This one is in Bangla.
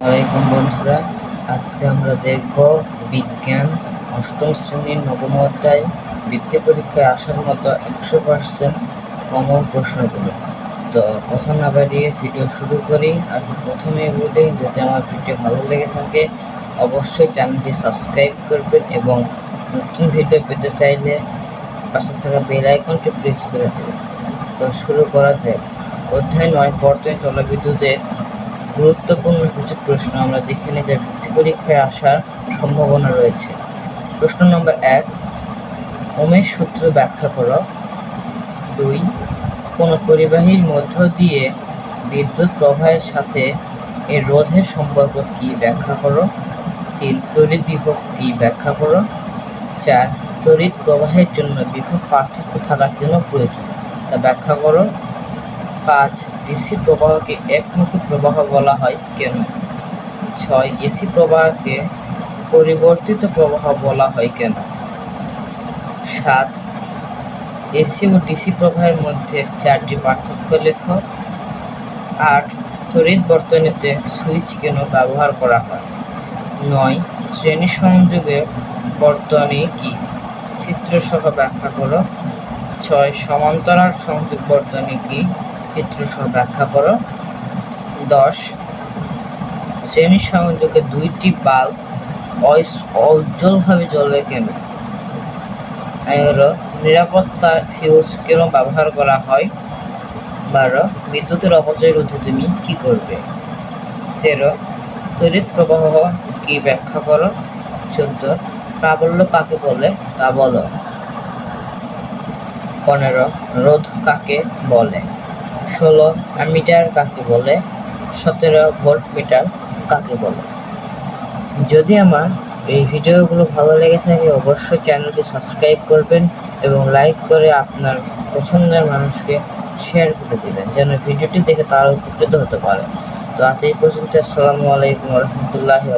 আসসালামাইকুম বন্ধুরা, আজকে আমরা দেখব বিজ্ঞান অষ্টম শ্রেণির নবম অধ্যায়। বৃত্তি পরীক্ষায় আসার মতো একশো পার্সেন্ট কমন প্রশ্নগুলো। তো কথা না বাড়িয়ে ভিডিও শুরু করি আর প্রথমে বলি যদি আমার ভিডিও ভালো লেগে থাকে, অবশ্যই চ্যানেলটি সাবস্ক্রাইব করবেন এবং নতুন ভিডিও পেতে চাইলে পাশে থাকা বেল আইকনটি প্রেস করে দেবেন। তো শুরু করা যায় অধ্যায় নয় বর্তমানে জলবিদ্যুতের গুরুত্বপূর্ণ কিছু প্রশ্ন আমরা দেখে নিই যা বৃত্তি পরীক্ষায় আসার সম্ভাবনা রয়েছে। প্রশ্ন নম্বর এক, ওমের সূত্র ব্যাখ্যা করো। দুই, কোন পরিবাহীর মধ্য দিয়ে বিদ্যুৎ প্রবাহের সাথে এর রোধের সম্পর্ক কি ব্যাখ্যা করো। তিন, তড়িৎ বিভব কি ব্যাখ্যা করো। চার, তড়িৎ প্রবাহের জন্য বিভব পার্থক্য থাকা কেন প্রয়োজন। তা ব্যাখ্যা করো। পাঁচ ডিসি প্রবাহকে একমুখী প্রবাহ বলা হয় কেন? ছয় এসি প্রবাহকে পরিবর্তিত প্রবাহ বলা হয় কেন? সাত এসি ও ডিসি প্রবাহের মধ্যে চারটি পার্থক্য লেখ। আট তড়িৎ বর্তনীতে সুইচ কেন ব্যবহার করা হয়? নয় শ্রেণি সংযোগে বর্তনী কি? চিত্রসহ ব্যাখ্যা করো। ছয় সমান্তরাল সংযোগ বর্তনী কি? চিত্রসহ ব্যাখ্যা করো। দশ, শ্রেণি সংযোগে দুইটি বাল্ব উজ্জ্বলভাবে জ্বলে কেন? এগারো, নিরাপত্তা ফিউজ কেন ব্যবহার করা হয়? বারো, বিদ্যুতের অপচয় রোধে তুমি কি করবে? তেরো, তড়িৎ প্রবাহ কি ব্যাখ্যা করো? চোদ্দ, প্রাবল্য কাকে বলে? তা বলো। পনেরো, রোধ কাকে বলে? ষোলো মিটার কাকে বলে? সতেরো ভোল্ট মিটার কাকে বলে? যদি আমার এই ভিডিওগুলো ভালো লেগে থাকে, অবশ্যই চ্যানেলটি সাবস্ক্রাইব করবেন এবং লাইক করে আপনার পছন্দের মানুষকে শেয়ার করে দেবেন, যেন ভিডিওটি দেখে তারা উপকৃত হতে পারে। তো আজ এই পর্যন্ত, আসসালামু আলাইকুম রহমতুল্লাহি